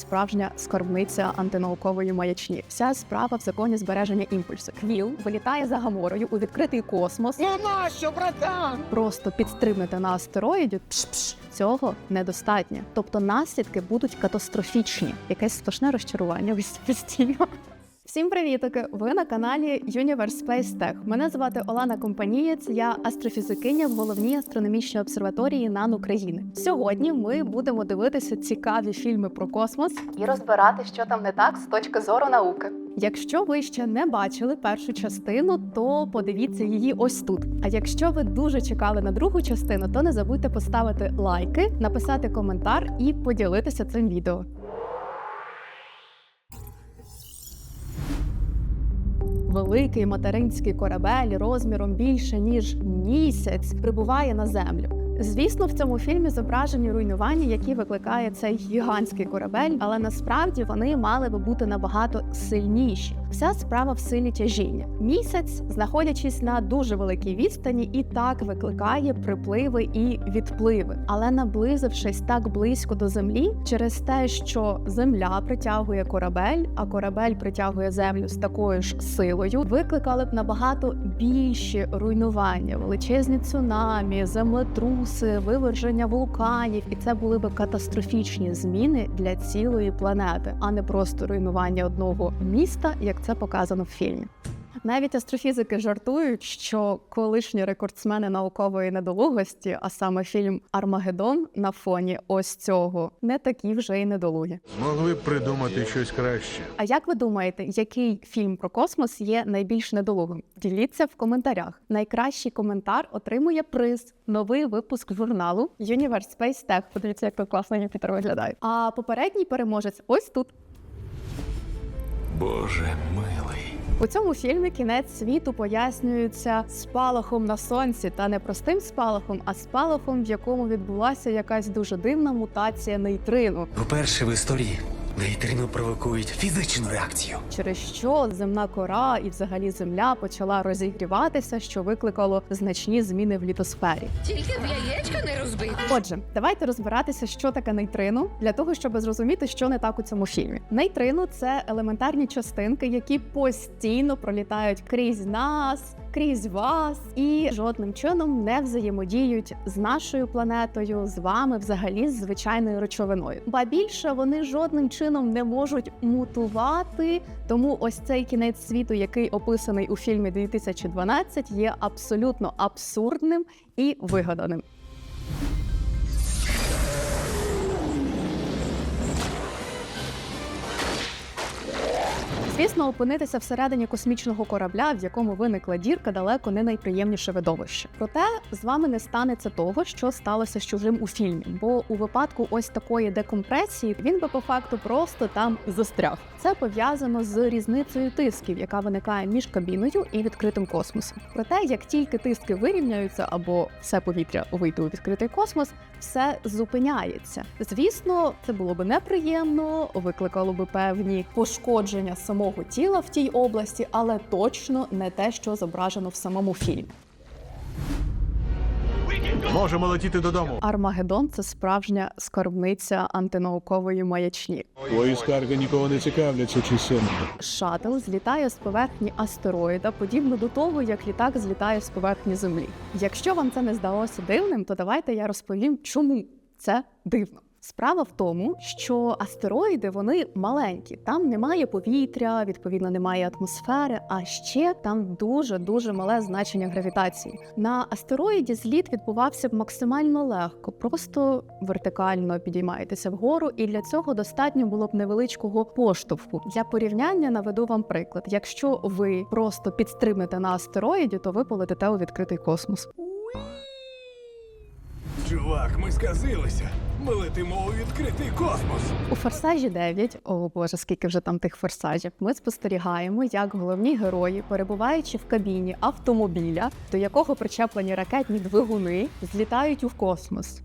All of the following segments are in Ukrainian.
справжня скарбниця антинаукової маячні. Вся справа в законі збереження імпульсу. Квіл вилітає за гаморою у відкритий космос. Ну нащо, братан? Просто підстрибнути на астероїді. Пш-пш. Цього недостатньо. Тобто наслідки будуть катастрофічні. Якесь страшне розчарування постійно. Всім привітики! Ви на каналі Universe Space Tech. Мене звати Олена Компанієць. Я астрофізикиня в головній астрономічній обсерваторії НАН України. Сьогодні ми будемо дивитися цікаві фільми про космос і розбирати, що там не так з точки зору науки. Якщо ви ще не бачили першу частину, то подивіться її ось тут. А якщо ви дуже чекали на другу частину, то не забудьте поставити лайки, написати коментар і поділитися цим відео. Великий материнський корабель розміром більше ніж місяць прибуває на землю. Звісно, в цьому фільмі зображені руйнування, які викликає цей гігантський корабель, але насправді вони мали би бути набагато сильніші. Вся справа в силі тяжіння. Місяць, знаходячись на дуже великій відстані, і так викликає припливи і відпливи. Але наблизившись так близько до землі, через те, що земля притягує корабель, а корабель притягує землю з такою ж силою, викликали б набагато більші руйнування, величезні цунамі, землетруси, виверження вулканів, і це були б катастрофічні зміни для цілої планети, а не просто руйнування одного міста, як це показано в фільмі. Навіть астрофізики жартують, що колишні рекордсмени наукової недолугості, а саме фільм Армагеддон на фоні ось цього, не такі вже й недолугі. Могли б придумати щось краще. А як ви думаєте, який фільм про космос є найбільш недолугим? Діліться в коментарях. Найкращий коментар отримує приз. Новий випуск журналу Universe Space Tech. Подивіться, як тут класно Юпітер виглядає. А попередній переможець ось тут. Боже милий. У цьому фільмі кінець світу пояснюється спалахом на сонці, та не простим спалахом, а спалахом, в якому відбулася якась дуже дивна мутація нейтрину, Вперше в історії нейтрино провокують фізичну реакцію. через що земна кора і взагалі земля почала розігріватися, що викликало значні зміни в літосфері. Тільки в яєчка не розбити. Отже, давайте розбиратися, що таке нейтрино, для того, щоб зрозуміти, що не так у цьому фільмі. Нейтрино – це елементарні частинки, які постійно пролітають крізь нас, крізь вас, і жодним чином не взаємодіють з нашою планетою, з вами, взагалі, з звичайною речовиною. Ба більше вони жодним чином не можуть мутувати. Тому ось цей кінець світу, який описаний у фільмі 2012, є абсолютно абсурдним і вигаданим. Звісно, опинитися всередині космічного корабля, в якому виникла дірка, далеко не найприємніше видовище. Проте з вами не станеться того, що сталося з чужим у фільмі. Бо у випадку ось такої декомпресії він би по факту просто там застряг. Це пов'язано з різницею тисків, яка виникає між кабіною і відкритим космосом. Проте, як тільки тиски вирівняються або все повітря вийде у відкритий космос, все зупиняється. Звісно, це було би неприємно, викликало би певні пошкодження самого тіла в тій області, але точно не те, що зображено в самому фільмі. Можемо летіти додому. Армагеддон це справжня скарбниця антинаукової маячні. Твої скарги нікого не цікавляться чисельно. Шаттл злітає з поверхні астероїда, подібно до того, як літак злітає з поверхні Землі. Якщо вам це не здалося дивним, то давайте я розповім, чому це дивно. Справа в тому, що астероїди вони маленькі, там немає повітря, відповідно немає атмосфери. А ще там дуже дуже мале значення гравітації. На астероїді зліт відбувався б максимально легко, просто вертикально підіймаєтеся вгору, і для цього достатньо було б невеличкого поштовху. Для порівняння наведу вам приклад: якщо ви просто підстрибнете на астероїді, то ви полетите у відкритий космос. Чувак, ми сказилися. Ми летимо у відкритий космос. У форсажі 9, о боже, скільки вже там тих форсажів. Ми спостерігаємо, як головні герої, перебуваючи в кабіні автомобіля, до якого причеплені ракетні двигуни, злітають у космос.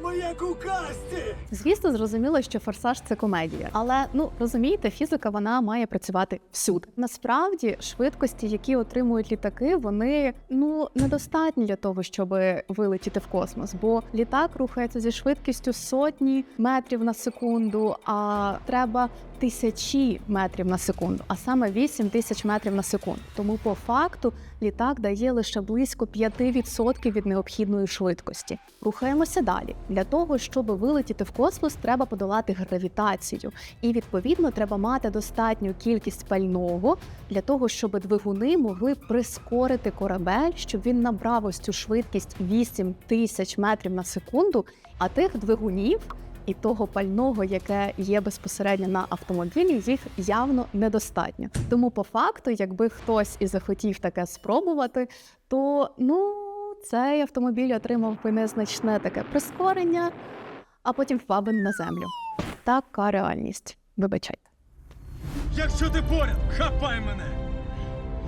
Ми як у касті! Звісно, зрозуміло, що форсаж це комедія, але ну розумієте, фізика вона має працювати всюди. Насправді, швидкості, які отримують літаки, вони ну недостатні для того, щоб вилетіти в космос, бо літак рухається зі швидкістю сотні метрів на секунду, а треба тисячі метрів на секунду, а саме 8 тисяч метрів на секунду. Тому по факту літак дає лише близько 5% від необхідної швидкості. Рухаємося далі. Для того, щоб вилетіти в космос, треба подолати гравітацію, і відповідно треба мати достатню кількість пального для того, щоб двигуни могли прискорити корабель, щоб він набрав ось цю швидкість 8 тисяч метрів на секунду. А тих двигунів і того пального, яке є безпосередньо на автомобілі, їх явно недостатньо. Тому, по факту, якби хтось і захотів таке спробувати, то ну цей автомобіль отримав би незначне таке прискорення, а потім би на землю. Така реальність. Вибачайте. Якщо ти поряд, хапай мене!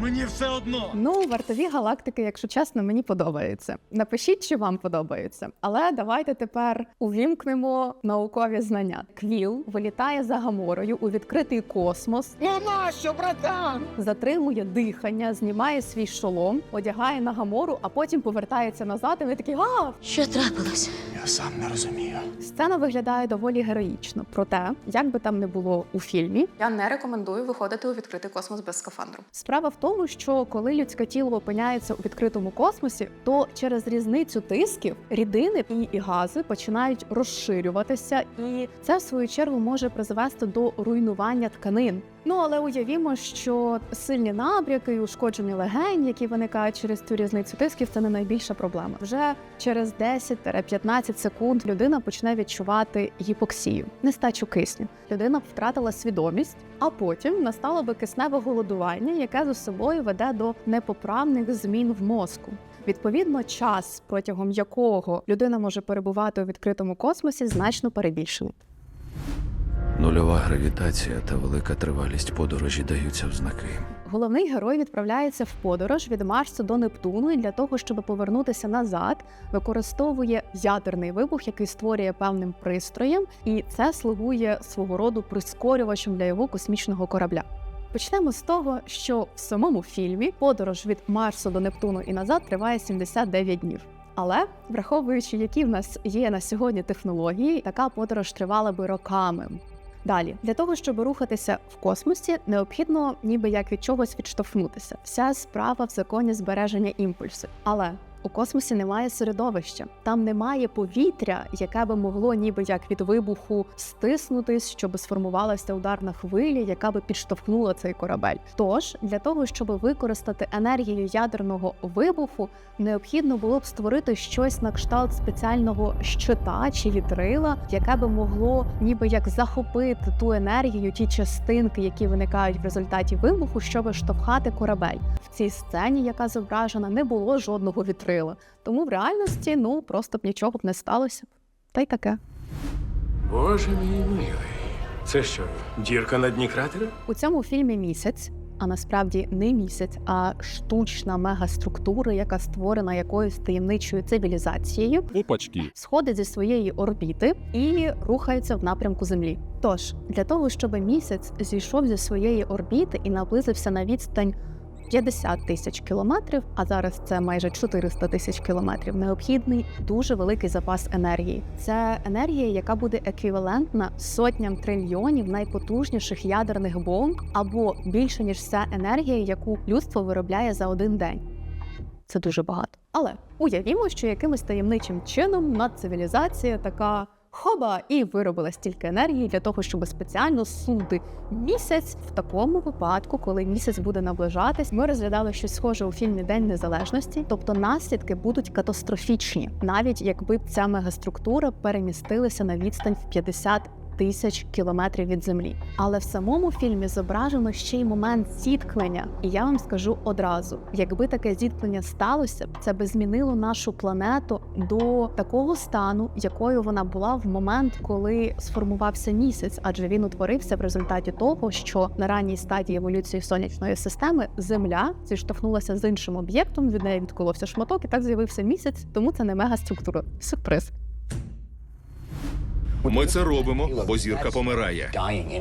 Мені все одно! Ну, вартові галактики, якщо чесно, мені подобаються. Напишіть, чи вам подобаються. Але давайте тепер увімкнемо наукові знання. Квіл вилітає за гаморою у відкритий космос. Ну нащо, братан? затримує дихання, знімає свій шолом, одягає на гамору, а потім повертається назад. І ми такі а Що трапилось? Я сам не розумію. сцена виглядає доволі героїчно. Проте, як би там не було у фільмі, я не рекомендую виходити у відкритий космос без скафандру. Справа в тому, що коли людське тіло опиняється у відкритому космосі, то через різницю тисків рідини і, гази починають розширюватися, і це в свою чергу може призвести до руйнування тканин. Ну але уявімо, що сильні набряки і ушкодження легень, які виникають через цю різницю тисків, це не найбільша проблема. Вже через 10-15 секунд людина почне відчувати гіпоксію, нестачу кисню. Людина втратила свідомість, а потім настало би кисневе голодування, яке за собою веде до непоправних змін в мозку. Відповідно, час, протягом якого людина може перебувати у відкритому космосі, значно перебільшений. Нульова гравітація та велика тривалість подорожі даються в знаки. Головний герой відправляється в подорож від Марсу до Нептуну і для того, щоб повернутися назад, використовує ядерний вибух, який створює певним пристроєм, і це слугує свого роду прискорювачем для його космічного корабля. Почнемо з того, що в самому фільмі подорож від Марсу до Нептуну і назад триває 79 днів. Але враховуючи, які в нас є на сьогодні технології, така подорож тривала би роками. Далі, для того, щоб рухатися в космосі, необхідно ніби як від чогось відштовхнутися. Вся справа в законі збереження імпульсу. Але у космосі немає середовища, там немає повітря, яке би могло ніби як від вибуху стиснутись, щоб сформувалася ударна хвиля, яка би підштовхнула цей корабель. Тож для того, щоб використати енергію ядерного вибуху, необхідно було б створити щось на кшталт спеціального щита чи вітрила, яке би могло ніби як захопити ту енергію, ті частинки, які виникають в результаті вибуху, щоб штовхати корабель. В цій сцені, яка зображена, не було жодного вітрила. Тому в реальності ну просто б нічого б не сталося. Та й таке. Боже мій милий. Це що, дірка на дні кратера? У цьому фільмі місяць, а насправді не місяць, а штучна мегаструктура, яка створена якоюсь таємничою цивілізацією, Опачки. сходить зі своєї орбіти і рухається в напрямку Землі. Тож для того, щоб місяць зійшов зі своєї орбіти і наблизився на відстань 50 тисяч кілометрів, а зараз це майже 400 тисяч кілометрів, необхідний дуже великий запас енергії. Це енергія, яка буде еквівалентна сотням трильйонів найпотужніших ядерних бомб, або більше ніж вся енергія, яку людство виробляє за один день. Це дуже багато. Але уявімо, що якимось таємничим чином надцивілізація така хоба і виробила стільки енергії для того, щоб спеціально сунути місяць. В такому випадку, коли місяць буде наближатись, ми розглядали щось схоже у фільмі День Незалежності, тобто наслідки будуть катастрофічні, навіть якби ця мегаструктура перемістилася на відстань в 50 тисяч кілометрів від землі. Але в самому фільмі зображено ще й момент зіткнення. І я вам скажу одразу: якби таке зіткнення сталося, це би змінило нашу планету до такого стану, якою вона була в момент, коли сформувався місяць, адже він утворився в результаті того, що на ранній стадії еволюції сонячної системи Земля зіштовхнулася з іншим об'єктом, від неї відколовся шматок, і так з'явився місяць. Тому це не мегаструктура. Сюрприз. Ми це робимо, бо зірка помирає.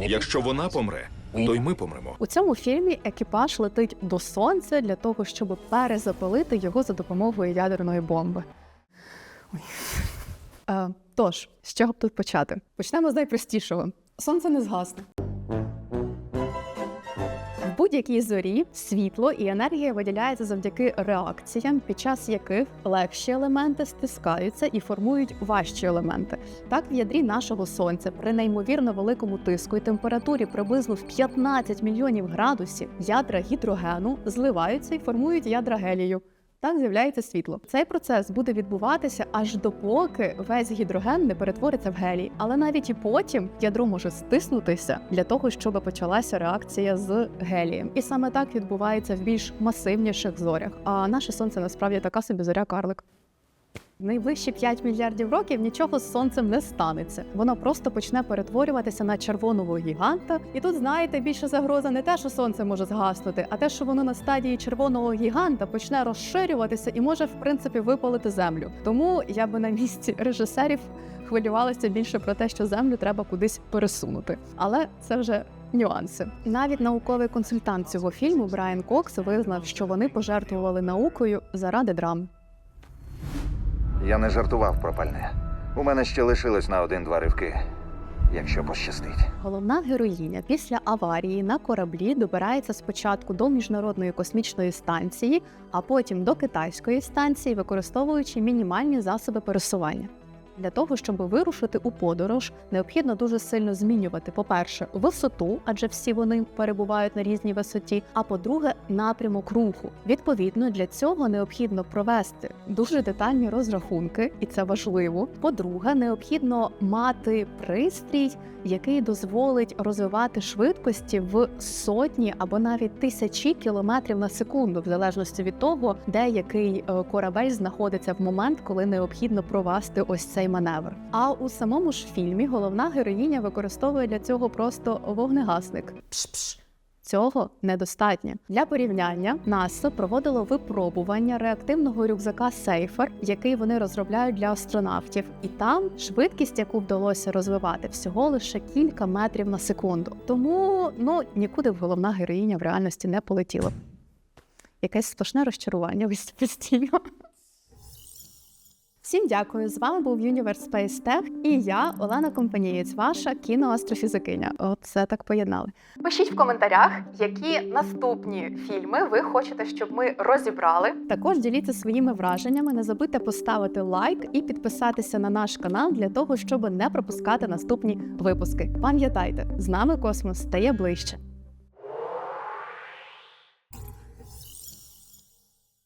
Якщо вона помре, то й ми помремо. У цьому фільмі екіпаж летить до сонця для того, щоб перезапалити його за допомогою ядерної бомби. Е, Тож, з чого б тут почати? Почнемо з найпростішого: сонце не згасне. В будь-якій зорі світло і енергія виділяється завдяки реакціям, під час яких легші елементи стискаються і формують важчі елементи. Так, в ядрі нашого сонця при неймовірно великому тиску і температурі приблизно в 15 мільйонів градусів ядра гідрогену зливаються і формують ядра гелію. Так з'являється світло. Цей процес буде відбуватися аж допоки весь гідроген не перетвориться в гелій. Але навіть і потім ядро може стиснутися для того, щоб почалася реакція з гелієм. І саме так відбувається в більш масивніших зорях. А наше сонце насправді така собі зоря карлик. Найближчі 5 мільярдів років нічого з сонцем не станеться. Воно просто почне перетворюватися на червоного гіганта. І тут, знаєте, більша загроза не те, що сонце може згаснути, а те, що воно на стадії червоного гіганта почне розширюватися і може, в принципі, випалити землю. Тому я би на місці режисерів хвилювалася більше про те, що землю треба кудись пересунути. Але це вже. Нюанси навіть науковий консультант цього фільму Брайан Кокс визнав, що вони пожертвували наукою заради драми. Я не жартував про пальне. У мене ще лишилось на один-два ривки, якщо пощастить. Головна героїня після аварії на кораблі добирається спочатку до міжнародної космічної станції, а потім до китайської станції, використовуючи мінімальні засоби пересування. Для того, щоб вирушити у подорож, необхідно дуже сильно змінювати, по-перше, висоту, адже всі вони перебувають на різній висоті. А по-друге, напрямок руху. Відповідно, для цього необхідно провести дуже детальні розрахунки, і це важливо. По-друге, необхідно мати пристрій, який дозволить розвивати швидкості в сотні або навіть тисячі кілометрів на секунду, в залежності від того, де який е, корабель знаходиться в момент, коли необхідно провести ось цей маневр. А у самому ж фільмі головна героїня використовує для цього просто вогнегасник. Пш-пш. Цього недостатньо для порівняння. НАСА проводило випробування реактивного рюкзака Сейфер, який вони розробляють для астронавтів, і там швидкість, яку вдалося розвивати, всього лише кілька метрів на секунду. Тому ну нікуди б головна героїня в реальності не полетіла. Якесь сплошне розчарування постійно. Всім дякую. З вами був Universe Space Tech і я, Олена Компанієць, ваша кіноастрофізикиня. Оце так поєднали. Пишіть в коментарях, які наступні фільми ви хочете, щоб ми розібрали. Також діліться своїми враженнями. Не забудьте поставити лайк і підписатися на наш канал для того, щоб не пропускати наступні випуски. Пам'ятайте, з нами космос стає ближче.